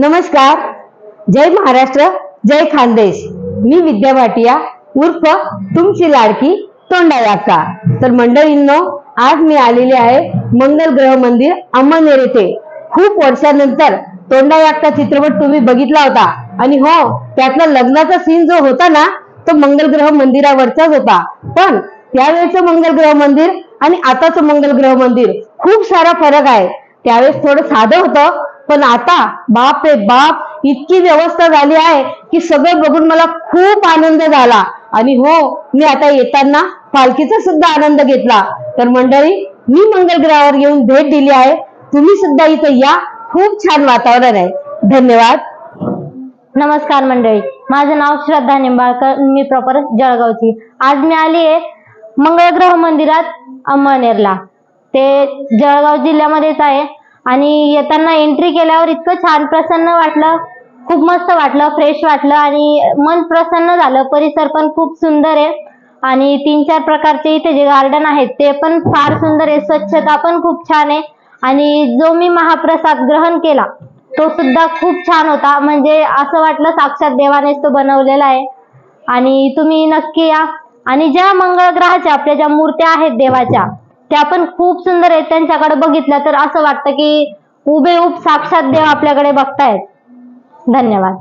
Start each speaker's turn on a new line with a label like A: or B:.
A: नमस्कार. जय महाराष्ट्र जय खानदेश. मी विद्या भाटिया उर्फ तुमची लाडकी तोंडायाक्का तर मंडळींनो आज मी आलेले आहे मंगल ग्रह मंदिर अंमळनेर येथे खूप वर्षानंतर तोंडायाक्का चित्रपट तुम्ही बघितला होता. आणि हो त्यातला लग्नाचा सीन जो होता ना तो मंगल ग्रह मंदिरावरचाच होता. पण त्यावेळेचं मंगल ग्रह मंदिर आणि आताचं मंगल ग्रह मंदिर खूप सारा फरक आहे. त्यावेळेस थोडं साधं होतं पण आता बाप रे बाप इतकी व्यवस्था झाली आहे की सगळं बघून मला खूप आनंद झाला. आणि हो मी आता येताना पालखीचा सुद्धा आनंद घेतला. तर मंडळी मी मंगल ग्रहावर येऊन भेट दिली आहे. तुम्ही सुद्धा इथं या. खूप छान वातावरण आहे. धन्यवाद.
B: नमस्कार मंडळी. माझं नाव श्रद्धा निंबाळकर. मी प्रॉपर जळगावची. आज मी आली आहे मंगळग्रह मंदिरात अंमळनेरला. ते जळगाव जिल्ह्यामध्येच आहे. आणि येताना एंट्री केल्यावर इतकं छान प्रसन्न वाटलं. खूप मस्त वाटलं फ्रेश वाटलं आणि मन प्रसन्न झालं. परिसर पण खूप सुंदर आहे. आणि तीन चार प्रकारचे इथे जे गार्डन आहेत ते पण फार सुंदर आहे. स्वच्छता पण खूप छान आहे. आणि जो मी महाप्रसाद ग्रहण केला तो सुद्धा खूप छान होता. म्हणजे असं वाटलं साक्षात देवानेच तो बनवलेला आहे. आणि तुम्ही नक्की या. आणि ज्या मंगळ ग्रहाच्या आपल्या ज्या मूर्त्या आहेत देवाच्या त्या पण खूप सुंदर आहेत. त्यांच्याकडे बघितलं तर असं वाटतं की उभे उभ साक्षात देव आपल्याकडे बघतायत. धन्यवाद.